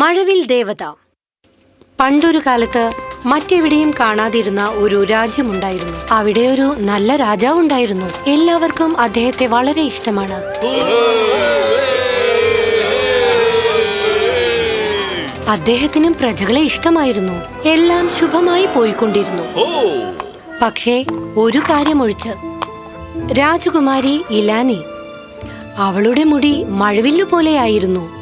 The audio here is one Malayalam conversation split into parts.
മഴവിൽ ദേവത. പണ്ടൊരു കാലത്ത് മറ്റെവിടെയും കാണാതിരുന്ന ഒരു രാജ്യമുണ്ടായിരുന്നു. അവിടെ ഒരു നല്ല രാജാവുണ്ടായിരുന്നു. എല്ലാവർക്കും അദ്ദേഹത്തെ വളരെ ഇഷ്ടമാണ്. അദ്ദേഹത്തിനും പ്രജകളെ ഇഷ്ടമായിരുന്നു. എല്ലാം ശുഭമായി പോയിക്കൊണ്ടിരുന്നു. പക്ഷേ ഒരു കാര്യം ഒഴിച്ച് രാജകുമാരി ഇലാനി അവളുടെ മുടി മഴവില്ലു പോലെയായിരുന്നു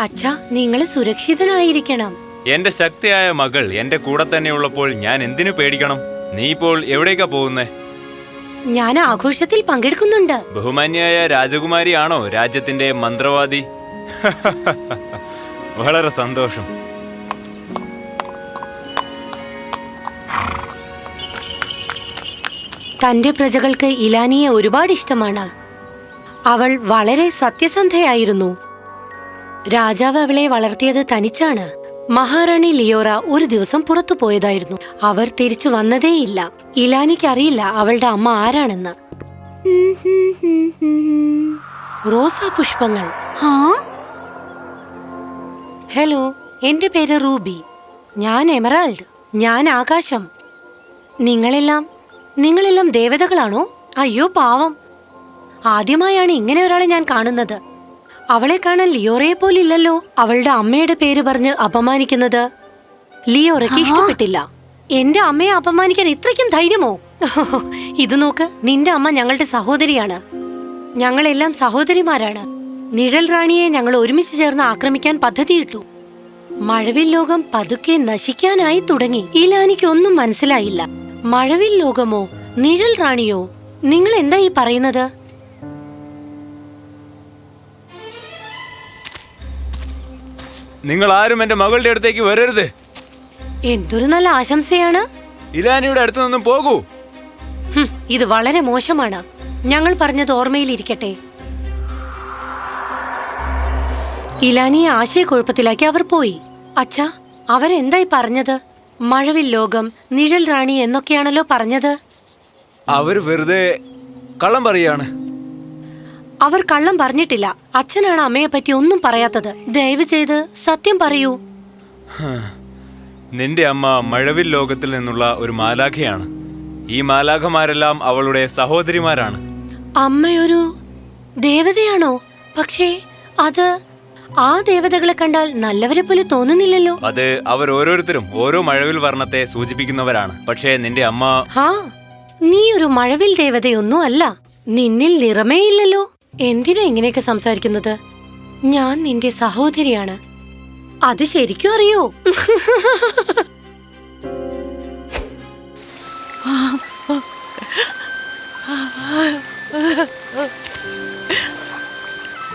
അച്ഛ നിങ്ങൾ സുരക്ഷിതനായിരിക്കണം. എന്റെ ശക്തിയായ മകൾ എന്റെ കൂടെ തന്നെ ഉള്ളപ്പോൾ ഞാൻ എന്തിനു പേടിക്കണം? നീ ഇപ്പോൾ എവിടേക്കാ പോകുന്നേ? ഞാൻ ആഘോഷത്തിൽ പങ്കെടുക്കുന്നുണ്ട്. ബഹുമാന്യായ രാജകുമാരിയാണോ രാജ്യത്തിന്റെ മന്ത്രവാദി? വളരെ സന്തോഷം. തന്റെ പ്രജകൾക്ക് ഇലാനിയെ ഒരുപാട് ഇഷ്ടമാണ്. അവൾ വളരെ സത്യസന്ധയായിരുന്നു. രാജാവ് അവളെ വളർത്തിയത് തനിച്ചാണ്. മഹാറാണി ലിയോറ ഒരു ദിവസം പുറത്തു പോയതായിരുന്നു. അവർ തിരിച്ചു വന്നതേയില്ല. ഇലാനിക്ക് അറിയില്ല അവളുടെ അമ്മ ആരാണെന്ന്. റോസാ പുഷ്പങ്ങൾ. ഹലോ എന്റെ പേര് റൂബി. ഞാൻ എമറാൾഡ്. ഞാൻ ആകാശം. നിങ്ങളെല്ലാം നിങ്ങളെല്ലാം ദേവതകളാണോ? അയ്യോ പാവം. ആദ്യമായാണ് ഇങ്ങനെ ഒരാളെ ഞാൻ കാണുന്നത്. അവളെ കാണാൻ ലിയോറയെ പോലില്ലല്ലോ. അവളുടെ അമ്മയുടെ പേര് പറഞ്ഞ് അപമാനിക്കുന്നത്. ലിയോറയ്ക്ക് ഇഷ്ടപ്പെട്ടില്ല. എന്റെ അമ്മയെ അപമാനിക്കാൻ ഇത്രയ്ക്കും ധൈര്യമോ? ഇത് നോക്ക് നിന്റെ അമ്മ ഞങ്ങളുടെ സഹോദരിയാണ്. ഞങ്ങളെല്ലാം സഹോദരിമാരാണ്. നിഴൽ റാണിയെ ഞങ്ങൾ ഒരുമിച്ച് ചേർന്ന് ആക്രമിക്കാൻ പദ്ധതിയിട്ടു. മഴവിൽ ലോകം പതുക്കെ നശിക്കാനായി തുടങ്ങി. ഇലാനിക്കൊന്നും മനസ്സിലായില്ല. മഴവിൽ ലോകമോ നിഴൽ റാണിയോ? നിങ്ങൾ എന്താ ഈ പറയുന്നത്? നിങ്ങൾ ആരും എന്റെ മകളുടെ അടുത്തേക്ക് വരരുത്. എന്തൊരു നല്ല ആശംസയാണ്. ഇലാനിയുടെ അടുത്തു നിന്നും പോകൂ. ഹും, ഇത് വളരെ മോശമാണ്. ഞങ്ങൾ പറഞ്ഞത് ഓർമ്മയിലിരിക്കട്ടെ. ഇലാനിയെ ആശയക്കുഴപ്പത്തിലാക്കി അവർ പോയി. അച്ഛാ അവരെന്തായി പറഞ്ഞത്? മഴവിൽ ലോകം നിഴൽ റാണി എന്നൊക്കെയാണല്ലോ പറഞ്ഞത്. അവർ വെറുതെ കള്ളം പറയാണ്. അവർ കള്ളം പറഞ്ഞിട്ടില്ല. അച്ഛനാണ് അമ്മയെ പറ്റി ഒന്നും പറയാത്തത്. ദയവ് ചെയ്ത് സത്യം പറയൂ. നിന്റെ അമ്മ മഴവിൽ ലോകത്തിൽ നിന്നുള്ള ഒരു മാലാഖയാണ്. ഈ മാലാഖമാരെല്ലാം അവളുടെ സഹോദരിമാരാണ്. അമ്മയൊരു ദേവതയാണോ? പക്ഷേ അത് ആ ദേവതകളെ കണ്ടാൽ നല്ലവരെ പോലെ തോന്നുന്നില്ലല്ലോ. അത് അവർ ഓരോരുത്തരും ഓരോ മഴവിൽ വർണത്തെ സൂചിപ്പിക്കുന്നവരാണ്. പക്ഷേ നിന്റെ അമ്മ ഹാ നീ ഒരു മഴവിൽ ദേവതയൊന്നും അല്ല. നിന്നിൽ നിറമേ ഇല്ലല്ലോ. എന്തിനാ ഇങ്ങനെയൊക്കെ സംസാരിക്കുന്നത്? ഞാൻ നിന്റെ സഹോദരിയാണ്. അത് ശരിക്കും അറിയോ?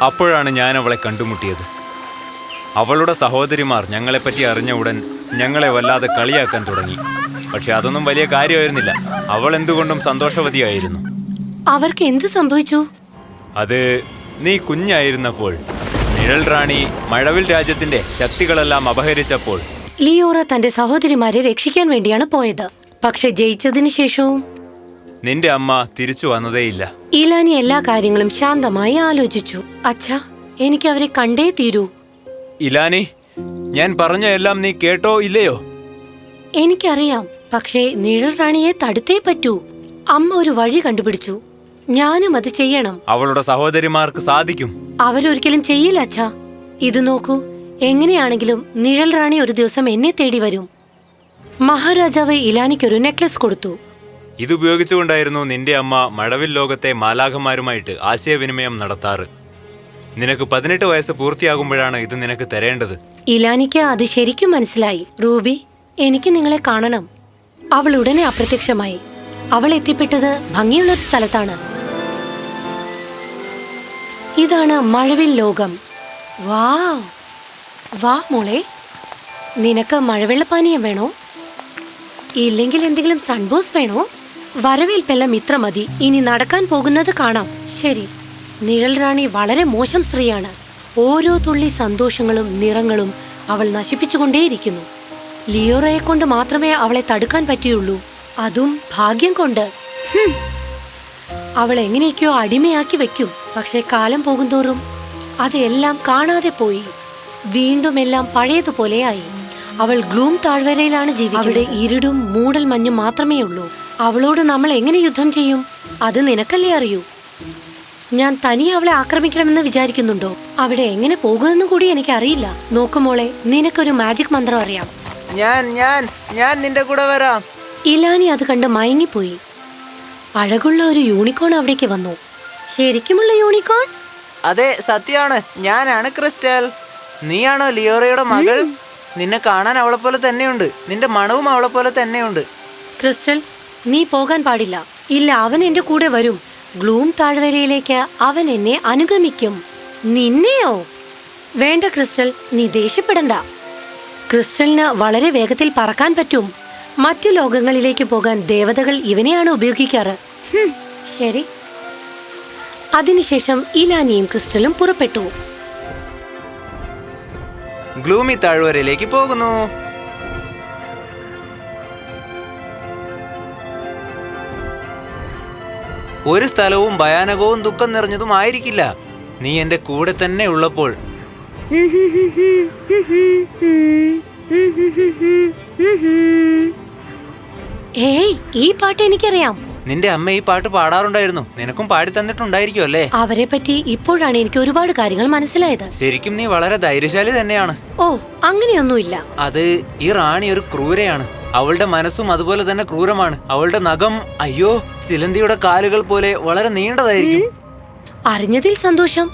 അപ്പോഴാണ് ഞാൻ അവളെ കണ്ടുമുട്ടിയത്. അവളുടെ സഹോദരിമാർ ഞങ്ങളെപ്പറ്റി അറിഞ്ഞ ഉടൻ ഞങ്ങളെ വല്ലാതെ കളിയാക്കാൻ തുടങ്ങി. പക്ഷെ അതൊന്നും വലിയ കാര്യമായിരുന്നില്ല. അവൾ എന്തുകൊണ്ടും സന്തോഷവതിയായിരുന്നു. അവർക്ക് എന്ത് സംഭവിച്ചു? അത് നീ കുഞ്ഞായിരുന്നപ്പോൾ. നിഴൽ റാണി മഴവിൽ രാജ്യത്തിന്റെ ശക്തികളെല്ലാം അപഹരിച്ചപ്പോൾ. ലിയോറ തന്റെ സഹോദരിമാരെ രക്ഷിക്കാൻ വേണ്ടിയാണ് പോയത്. പക്ഷെ ജയിച്ചതിനു ശേഷവും നിന്റെ അമ്മ തിരിച്ചു വന്നതേയില്ല. ഇലാനി എല്ലാ കാര്യങ്ങളും ശാന്തമായി ആലോചിച്ചു. അച്ഛാ എനിക്ക് അവരെ കണ്ടേ തീരൂ. ഇലാനി ഞാൻ പറഞ്ഞ എല്ലാം നീ കേട്ടോ ഇല്ലയോ? എനിക്കറിയാം പക്ഷേ നിഴൽ റാണിയെ തടുത്തേ പറ്റൂ. അമ്മ ഒരു വഴി കണ്ടുപിടിച്ചു. ഞാനും അത് ചെയ്യണം. അവളുടെ സഹോദരിമാർക്ക് സാധിക്കും. അവരൊരിക്കലും ചെയ്യില്ല അച്ഛാ. ഇത് നോക്കൂ. എങ്ങനെയാണെങ്കിലും നിഴൽ റാണി ഒരു ദിവസം എന്നെ തേടി വരും. മഹാരാജാവ് ഇലാനിക്കൊരു നെക്ലസ് കൊടുത്തു. ഇത് ഉപയോഗിച്ചുകൊണ്ടായിരുന്നു നിന്റെ അമ്മ മഴവിൽ ലോകത്തെ മാലാഖമാരുമായിട്ട് ആശയവിനിമയം നടത്താറ്. നിനക്ക് പതിനെട്ട് വയസ്സ് പൂർത്തിയാകുമ്പോഴാണ് ഇത് നിനക്ക് തരേണ്ടത്. ഇലാനിക്ക് അത് ശരിക്കും മനസ്സിലായി. റൂബി എനിക്ക് നിങ്ങളെ കാണണം. അവൾ ഉടനെ അപ്രത്യക്ഷമായി. അവൾ എത്തിപ്പെട്ടത് ഭംഗിയുള്ളൊരു സ്ഥലത്താണ്. ഇതാണ് മഴവിൽ ലോകം. വാ വാ മോളെ. നിനക്ക് മഴവെള്ളപ്പാനീയം വേണോ? ഇല്ലെങ്കിൽ എന്തെങ്കിലും സൺബോസ് വേണോ? വരവേൽപ്പെല്ലാം ഇത്ര മതി. ഇനി നടക്കാൻ പോകുന്നത് കാണാം. ശരി. നിഴൽ റാണി വളരെ മോശം സ്ത്രീയാണ്. ഓരോ തുള്ളി സന്തോഷങ്ങളും നിറങ്ങളും അവൾ നശിപ്പിച്ചുകൊണ്ടേയിരിക്കുന്നു. ലിയോറയെ കൊണ്ട് മാത്രമേ അവളെ തടുക്കാൻ പറ്റിയുള്ളൂ. അതും ഭാഗ്യം കൊണ്ട്. അവൾ എങ്ങനെയൊക്കെയോ അടിമയാക്കി വെക്കും. പക്ഷെ കാലം പോകുന്തോറും അതെല്ലാം കാണാതെ പോയി. വീണ്ടും എല്ലാം പഴയതുപോലെയായി. അവൾ ഗ്ലൂം താഴ്വരയിലാണ് ജീവിക്കുന്നത്. അവിടെ ഇരുടും മൂടൽ മഞ്ഞും മാത്രമേ ഉള്ളൂ. അവളോട് നമ്മൾ എങ്ങനെ യുദ്ധം ചെയ്യും? അത് നിനക്കല്ലേ അറിയൂ. ഞാൻ തനിയെ അവളെ ആക്രമിക്കണമെന്ന് വിചാരിക്കുന്നുണ്ടോ? അവിടെ എങ്ങനെ പോകുമെന്ന് കൂടി എനിക്ക് അറിയില്ല നോക്കുമോളെ നിനക്കൊരു മാജിക് മന്ത്രം അറിയാം. ഞാൻ ഞാൻ ഞാൻ നിന്റെ കൂടെ വരാം. ഇലാനി അത് കണ്ട് മയങ്ങിപ്പോയി. അഴകുള്ള ഒരു യൂണിക്കോൺ അവിടേക്ക് വന്നു. ശരിക്കുമുള്ള യൂണിക്കോൺ അതെ സത്യമാണ് ഞാനാണ് ക്രിസ്റ്റൽ. നീയാണോ ലിയോറയുടെ മകൾ? നിന്നെ കാണാൻ അവളെ പോലെ തന്നെയുണ്ട്. നിന്റെ മണവും അവളെ പോലെ തന്നെയുണ്ട്. ക്രിസ്റ്റൽ നീ പോകാൻ പാടില്ല. ഇല്ല അവൻ എന്റെ കൂടെ വരും. ഗ്ലൂം താഴ്വരയിലേക്ക് അവൻ എന്നെ അനുഗമിക്കും. നിന്നെയോ? വേണ്ട ക്രിസ്റ്റൽ. നീ ദേഷ്യപ്പെടണ്ട. ക്രിസ്റ്റലിന് വളരെ വേഗത്തിൽ പറക്കാൻ പറ്റും. മറ്റു ലോകങ്ങളിലേക്ക് പോകാൻ ദേവതകൾ ഇവനെയാണ് ഉപയോഗിക്കാറ്. ശരി. അതിനുശേഷം ഇലാനിയും ക്രിസ്റ്റലും പുറപ്പെട്ടു. ഗ്ലൂമി താഴ്വരയിലേക്ക് പോകുന്നു. ഒരു സ്ഥലവും ഭയാനകവും ദുഃഖം നിറഞ്ഞതും ആയിരിക്കില്ല നീ എന്റെ കൂടെ തന്നെ ഉള്ളപ്പോൾ. ഏയ് ഈ പാട്ട് എനിക്കറിയാം. നിന്റെ അമ്മ ഈ പാട്ട് പാടാറുണ്ടായിരുന്നു. നിനക്കും പാടി തന്നിട്ടുണ്ടായിരിക്കും അല്ലേ അവരെ പറ്റി ഇപ്പോഴാണ് എനിക്ക് ഒരുപാട് കാര്യങ്ങൾ മനസ്സിലായത്. ശരിക്കും നീ വളരെ ധൈര്യശാലി തന്നെയാണ്. ഓ അങ്ങനെയൊന്നുമില്ല. അത് ഈ റാണി ഒരു ക്രൂരയാണ്. അവളുടെ മനസ്സും അതുപോലെ തന്നെ ക്രൂരമാണ്. അവളുടെ നഖം അയ്യോ ചിലന്തിയുടെ കാലുകൾ പോലെ വളരെ നീണ്ടതായിരിക്കും. അറിഞ്ഞതിൽ സന്തോഷം.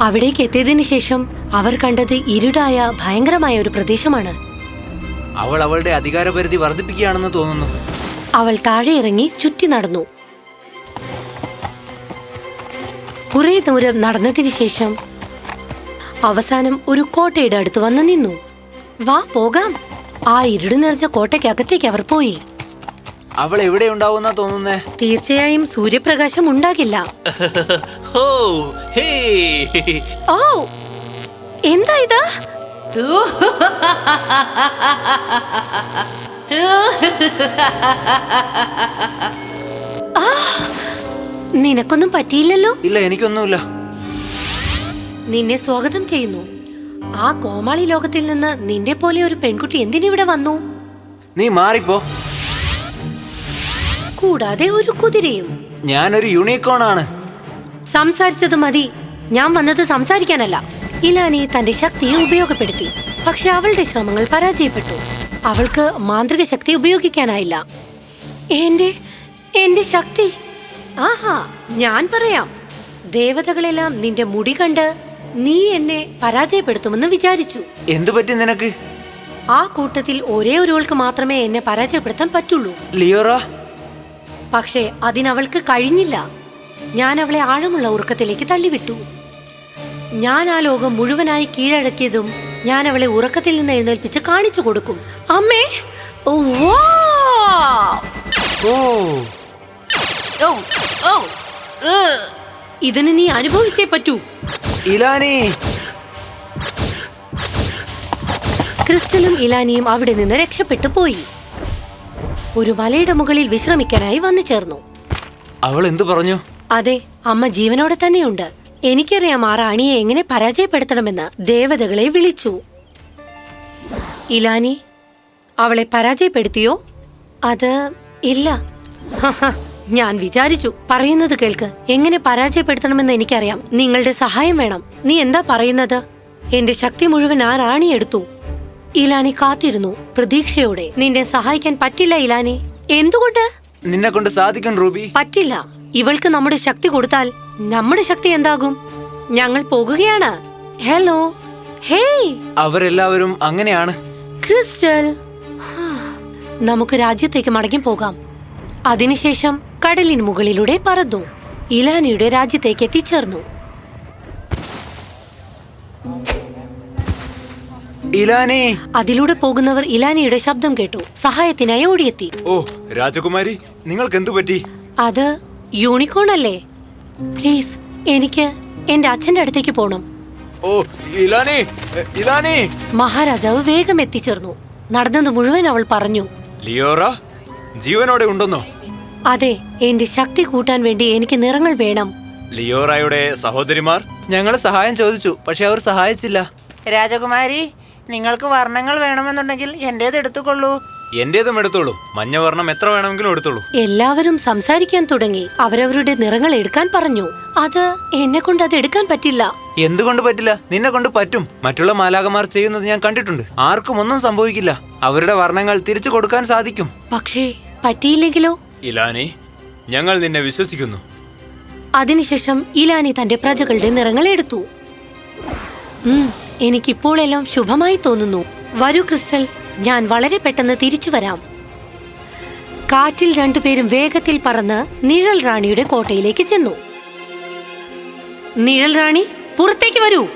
അവിടേക്ക് എത്തിയതിനു ശേഷം അവർ കണ്ടത് ഇരുടായ ഭയങ്കരമായ ഒരു പ്രദേശമാണ്. അവൾ അവളുടെ അധികാരപരിധി വർദ്ധിപ്പിക്കുകയാണെന്ന് തോന്നുന്നു. അവൾ താഴെ ഇറങ്ങി ചുറ്റി നടന്നു. കുറെ ദൂരം നടന്നതിന് ശേഷം അവസാനം ഒരു കോട്ടയുടെ അടുത്ത് വന്ന് നിന്നു. വാ പോകാം. ആ ഇരുട് നിറഞ്ഞ കോട്ടയ്ക്കകത്തേക്ക് അവർ പോയി. അവൾ എവിടെ ഉണ്ടാവുന്ന തോന്നുന്നേ? തീർച്ചയായും സൂര്യപ്രകാശം ഉണ്ടാകില്ല. ഓ എന്താ ഇത്? നിനക്കൊന്നും പറ്റിയില്ലല്ലോ? ഇല്ല എനിക്കൊന്നുമില്ല. നിന്നെ സ്വാഗതം ചെയ്യുന്നു. ആ കോമാളി ലോകത്തിൽ നിന്ന് നിന്റെ പോലെ ഒരു പെൺകുട്ടി എന്തിനിവിടെ വന്നു? നീ മാറിപ്പോ. കൂടാതെ ഒരു കുതിരയും. ഞാനൊരു യൂണിക്കോൺ ആണ്. സംസാരിച്ചത് മതി. ഞാൻ വന്നത് സംസാരിക്കാനല്ല. ഇലാനി തന്റെ ശക്തിയെ ഉപയോഗപ്പെടുത്തി. പക്ഷെ അവളുടെ ശ്രമങ്ങൾ പരാജയപ്പെട്ടു. അവൾക്ക് മാന്ത്രിക ശക്തി ഉപയോഗിക്കാനായില്ല. എന്റെ എന്റെ ശക്തി. ആഹാ ഞാൻ പറയാം. ദേവതകളെല്ലാം നിന്റെ മുടി കണ്ട് നീ എന്നെ പരാജയപ്പെടുത്തുമെന്ന് വിചാരിച്ചു. എന്തു പറ്റി നിനക്ക്? ആ കൂട്ടത്തിൽ ഒരേ ഒരുവൾക്ക് മാത്രമേ എന്നെ പരാജയപ്പെടുത്താൻ പറ്റുള്ളൂ. ലിയോറ? പക്ഷേ അതിനവൾക്ക് കഴിഞ്ഞില്ല. ഞാൻ അവളെ ആഴമുള്ള ഉറക്കത്തിലേക്ക് തള്ളിവിട്ടു. ഞാൻ ആ ലോകം മുഴുവനായി കീഴടക്കിയതും ഞാൻ അവളെ ഉറക്കത്തിൽ നിന്ന് എഴുന്നേൽപ്പിച്ച് കാണിച്ചു കൊടുക്കും. അമ്മേ! ഓ, വാ! ഓ ഇതിന് നീ അനുഭവിച്ചേ പറ്റൂ. ഇലാനി! ക്രിസ്റ്റലും ഇലാനിയും അവിടെ നിന്ന് രക്ഷപ്പെട്ടു പോയി. ഒരു മലയുടെ മുകളിൽ വിശ്രമിക്കാനായി വന്നു ചേർന്നു. അവൾ എന്തു പറഞ്ഞു? അതെ അമ്മ ജീവനോടെ തന്നെയുണ്ട്. എനിക്കറിയാം ആ റാണിയെ എങ്ങനെ പരാജയപ്പെടുത്തണമെന്ന് ദേവതകളെ വിളിച്ചു. ഇലാനി അവളെ പരാജയപ്പെടുത്തിയോ? അത് ഇല്ല. ഞാൻ വിചാരിച്ചു. പറയുന്നത് കേൾക്ക്. എങ്ങനെ പരാജയപ്പെടുത്തണമെന്ന് എനിക്കറിയാം. നിങ്ങളുടെ സഹായം വേണം. നീ എന്താ പറയുന്നത്? എന്റെ ശക്തി മുഴുവൻ ആ റാണി എടുത്തു. ഇലാനി കാത്തിരുന്നു പ്രതീക്ഷയോടെ. നിന്നെ സഹായിക്കാൻ പറ്റില്ല ഇലാനി. എന്തുകൊണ്ട്? നിന്നെ കൊണ്ട് സാധിക്കും റൂബി. പറ്റില്ല. ഇവൾക്ക് നമ്മുടെ ശക്തി കൊടുത്താൽ നമ്മുടെ ശക്തി എന്താകും? ഞങ്ങൾ പോകുകയാണ്. ഹലോ ഹേയ് അവരെല്ലാവരും അങ്ങനെയാണ്. ക്രിസ്റ്റൽ നമുക്ക് രാജ്യത്തേക്ക് മടങ്ങി പോകാം. അതിനുശേഷം കടലിന് മുകളിലൂടെ പറന്നു. ഇലാനിയുടെ രാജ്യത്തേക്ക് എത്തിച്ചേർന്നു. ഇലാനി. അതിലൂടെ പോകുന്നവർ ഇലാനിയുടെ ശബ്ദം കേട്ടു. സഹായത്തിനായി ഓടിയെത്തി. ഓ രാജകുമാരി നിങ്ങൾക്ക് എന്തു പറ്റി? അത് യൂണിക്കോൺ അല്ലേ? പ്ലീസ് എനിക്ക് എന്റെ അച്ഛന്റെ അടുത്തേക്ക് പോണം. ഓ ഇലാനി ഇലാനി. മഹാരാജാവ് വേഗം എത്തിച്ചേർന്നു. നടന്നത് മുഴുവൻ അവൾ പറഞ്ഞു. ലിയോറ ജീവനോടെ ഉണ്ടെന്നോ? അതെ എന്റെ ശക്തി കൂട്ടാൻ വേണ്ടി എനിക്ക് നിറങ്ങൾ വേണം. ലിയോറയുടെ സഹോദരിമാർ? ഞങ്ങൾ സഹായം ചോദിച്ചു പക്ഷെ അവർ സഹായിച്ചില്ല. രാജകുമാരി നിങ്ങൾക്ക് വർണങ്ങൾ വേണമെന്നുണ്ടെങ്കിൽ എന്റേത് എടുത്തുകൊള്ളൂ. എന്റേതും എടുത്തോളൂ. മഞ്ഞ വർണം എത്ര വേണമെങ്കിലും എടുത്തോളൂ. എല്ലാവരും സംസാരിക്കാൻ തുടങ്ങി. അവരവരുടെ നിറങ്ങൾ എടുക്കാൻ പറഞ്ഞു. അത് എന്നെ കൊണ്ട് അത് എടുക്കാൻ പറ്റില്ല. എന്തുകൊണ്ട് പറ്റില്ല? നിന്നെ കൊണ്ട് പറ്റും. മറ്റുള്ള മാലാകമാർ ചെയ്യുന്നത് ഞാൻ കണ്ടിട്ടുണ്ട്. ആർക്കും ഒന്നും സംഭവിക്കില്ല. അവരുടെ വർണങ്ങൾ തിരിച്ചു കൊടുക്കാൻ സാധിക്കും. പക്ഷേ പറ്റിയില്ലെങ്കിലോ? ഇലാനി ഞങ്ങൾ നിന്നെ വിശ്വസിക്കുന്നു. അതിനുശേഷം ഇലാനി തന്റെ പ്രജകളുടെ നിറങ്ങൾ എടുത്തു. എനിക്കിപ്പോഴെല്ലാം എനിക്കിപ്പോൾ എല്ലാം ശുഭമായി തോന്നുന്നു. വരൂ ക്രിസ്റ്റൽ. ഞാൻ വളരെ പെട്ടെന്ന് തിരിച്ചു വരാം. കാറ്റിൽ രണ്ടുപേരും വേഗത്തിൽ പറന്ന് നിഴൽ റാണിയുടെ കോട്ടയിലേക്ക് ചെന്നു. നിഴൽ റാണി പുറത്തേക്ക് വരൂ.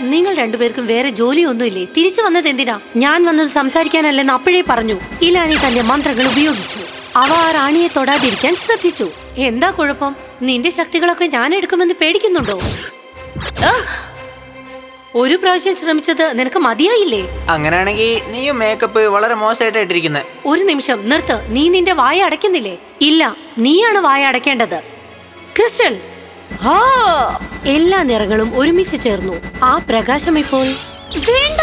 നിങ്ങൾ രണ്ടുപേർക്കും വേറെ ജോലിയൊന്നുമില്ലേ? തിരിച്ചു വന്നത് എന്തിനാ? ഞാൻ വന്നത് സംസാരിക്കാനല്ലെന്ന് അപ്പോഴേ പറഞ്ഞു. ഇലാനി തന്റെ മന്ത്രങ്ങൾ ഉപയോഗിച്ചു. അവ ആ റാണിയെ തൊടാതിരിക്കാൻ ശ്രദ്ധിച്ചു. എന്താ കുഴപ്പം? നിന്റെ ശക്തികളൊക്കെ ഞാൻ എടുക്കുമെന്ന് പേടിക്കുന്നുണ്ടോ! ഒരു പ്രാവശ്യം ശ്രമിച്ചത് നിനക്ക് മതിയായില്ലേ? അങ്ങനെയാണെങ്കിൽ നീയും മേക്കപ്പ് വളരെ മോശമായിട്ട് ഇട്ടിരിക്കുന്നത് ഒരു നിമിഷം നിർത്ത്. നീ നിന്റെ വായ അടയ്ക്കുന്നില്ലേ? ഇല്ല നീയാണ് വായ അടയ്ക്കേണ്ടത്. ക്രിസ്റ്റൽ! ഹാ! എല്ലാ നിറങ്ങളും ഒരുമിച്ച് ചേർന്നു. ആ പ്രകാശം ഇപ്പോൾ വേണ്ട!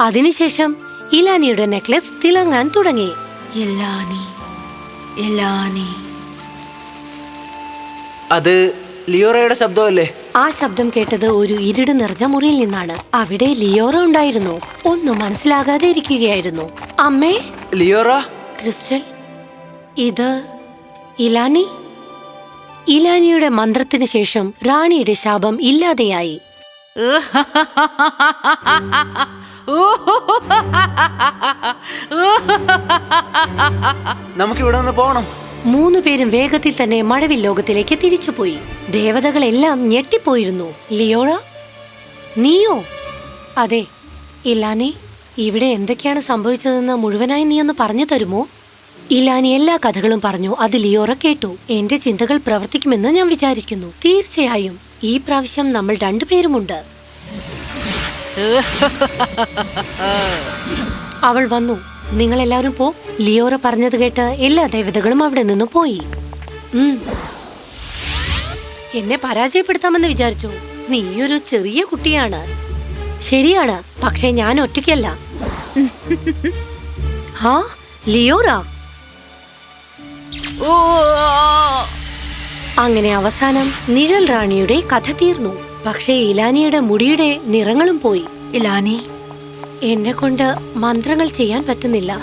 അതിനുശേഷം ഇലാനിയുടെ നെക്ലസ് തിളങ്ങാൻ തുടങ്ങി. എല്ലാനി എല്ലാനി അത് ലിയോറയുടെ ശബ്ദമല്ലേ? ആ ശബ്ദം കേട്ടത് ഒരു ഇരുട് നിറഞ്ഞ മുറിയിൽ നിന്നാണ്. അവിടെ ലിയോറ ഉണ്ടായിരുന്നു. ഒന്നും മനസ്സിലാകാതെ ഇരിക്കുകയായിരുന്നു. അമ്മേ? ലിയോറ? ക്രിസ്റ്റൽ? ഇത് ഇലാനി? ഇലാനിയുടെ മന്ത്രത്തിന് ശേഷം റാണിയുടെ ശാപം ഇല്ലാതെയായി. നമുക്ക് ഇവിടെ നിന്ന് പോകണം മൂന്നു പേരും വേഗത്തിൽ തന്നെ മഴവിൽ ലോകത്തിലേക്ക് തിരിച്ചുപോയി. ദേവതകളെല്ലാം ഞെട്ടിപ്പോയിരുന്നു. ലിയോറ നീയോ? അതെ ഇലാനി ഇവിടെ എന്തൊക്കെയാണ് സംഭവിച്ചതെന്ന് മുഴുവനായി നീ ഒന്ന് പറഞ്ഞു തരുമോ? ഇലാനി എല്ലാ കഥകളും പറഞ്ഞു. അത് ലിയോറ കേട്ടു. എന്റെ ചിന്തകൾ പ്രവർത്തിക്കുമെന്ന് ഞാൻ വിചാരിക്കുന്നു. തീർച്ചയായും. ഈ പ്രാവശ്യം നമ്മൾ രണ്ടുപേരുമുണ്ട്. അവൾ വന്നു. നിങ്ങൾ എല്ലാവരും പോ. ലിയോറ പറഞ്ഞത് കേട്ട് എല്ലാ ദേവതകളും അവിടെ നിന്ന് പോയി. എന്നെ പരാജയപ്പെടുത്താമെന്ന് വിചാരിച്ചു. നീയൊരു ചെറിയ കുട്ടിയാണ്. ശരിയാണ് പക്ഷെ ഞാൻ ഒറ്റയ്ക്കല്ല. ലിയോറ? അങ്ങനെ അവസാനം നിഴൽ റാണിയുടെ കഥ തീർന്നു. പക്ഷേ ഇലാനിയുടെ മുടിയുടെ നിറങ്ങളും പോയി. ഇലാനി എന്നെ കൊണ്ട് മന്ത്രങ്ങൾ ചെയ്യാൻ പറ്റുന്നില്ല.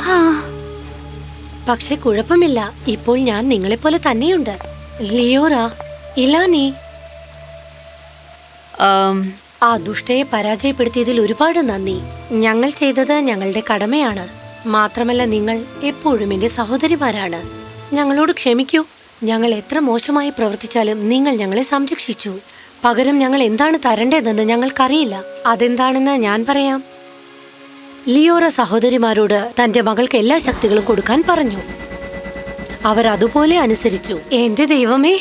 പക്ഷെ കുഴപ്പമില്ല. ഇപ്പോൾ ഞാൻ നിങ്ങളെപ്പോലെ തന്നെയുണ്ട്. ലിയോറ ഇലാനി ആ ദുഷ്ടയെ പരാജയപ്പെടുത്തിയതിൽ ഒരുപാട് നന്ദി. ഞങ്ങൾ ചെയ്തത് ഞങ്ങളുടെ കടമയാണ്. മാത്രമല്ല നിങ്ങൾ എപ്പോഴും എന്റെ സഹോദരിമാരാണ്. ഞങ്ങളോട് ക്ഷമിക്കൂ. ഞങ്ങൾ എത്ര മോശമായി പ്രവർത്തിച്ചാലും നിങ്ങൾ ഞങ്ങളെ സംരക്ഷിച്ചു. പകരം ഞങ്ങൾ എന്താണ് തരേണ്ടതെന്ന് ഞങ്ങൾക്കറിയില്ല. അതെന്താണെന്ന് ഞാൻ പറയാം. ലിയോറ സഹോദരിമാരോട് തന്റെ മകൾക്ക് എല്ലാ ശക്തികളും കൊടുക്കാൻ പറഞ്ഞു. അവർ അതുപോലെ അനുസരിച്ചു. എന്റെ ദൈവമേ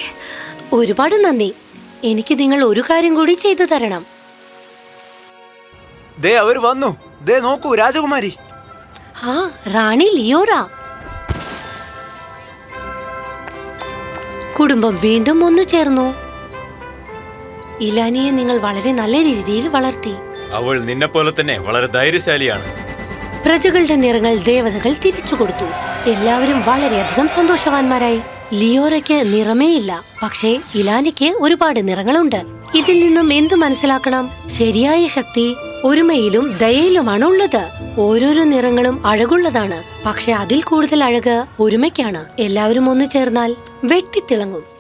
ഒരുപാട് നന്ദി. എനിക്ക് നിങ്ങൾ ഒരു കാര്യം കൂടി ചെയ്തു തരണം. ദേ അവർ വന്നു. ദേ നോക്കൂ രാജകുമാരി. ആ റാണി ലിയോറ. കുടുംബം വീണ്ടും ഒന്നു ചേർന്നു. ഇലാനിയെ നിങ്ങൾ വളരെ നല്ല രീതിയിൽ വളർത്തി. അവൾ നിന്നെപ്പോലെ തന്നെ വളരെ ധൈര്യശാലിയാണ്. പ്രജകളുടെ നിറങ്ങൾ ദേവതകൾ തിരിച്ചു കൊടുത്തു. എല്ലാവരും വളരെയധികം സന്തോഷവാന്മാരായി. ലിയോറയ്ക്ക് നിറമേയില്ല. പക്ഷേ ഇലാനിക്ക് ഒരുപാട് നിറങ്ങളുണ്ട്. ഇതിൽ നിന്നും എന്ത് മനസ്സിലാക്കണം? ശരിയായ ശക്തി ഒരുമയിലും ദയയിലുമാണ് ഉള്ളത്. ഓരോരോ നിറങ്ങളും അഴകുള്ളതാണ്. പക്ഷെ അതിൽ കൂടുതൽ അഴക് ഒരുമയ്ക്കാണ്. എല്ലാവരും ഒന്നു ചേർന്നാൽ വെട്ടിത്തിളങ്ങും.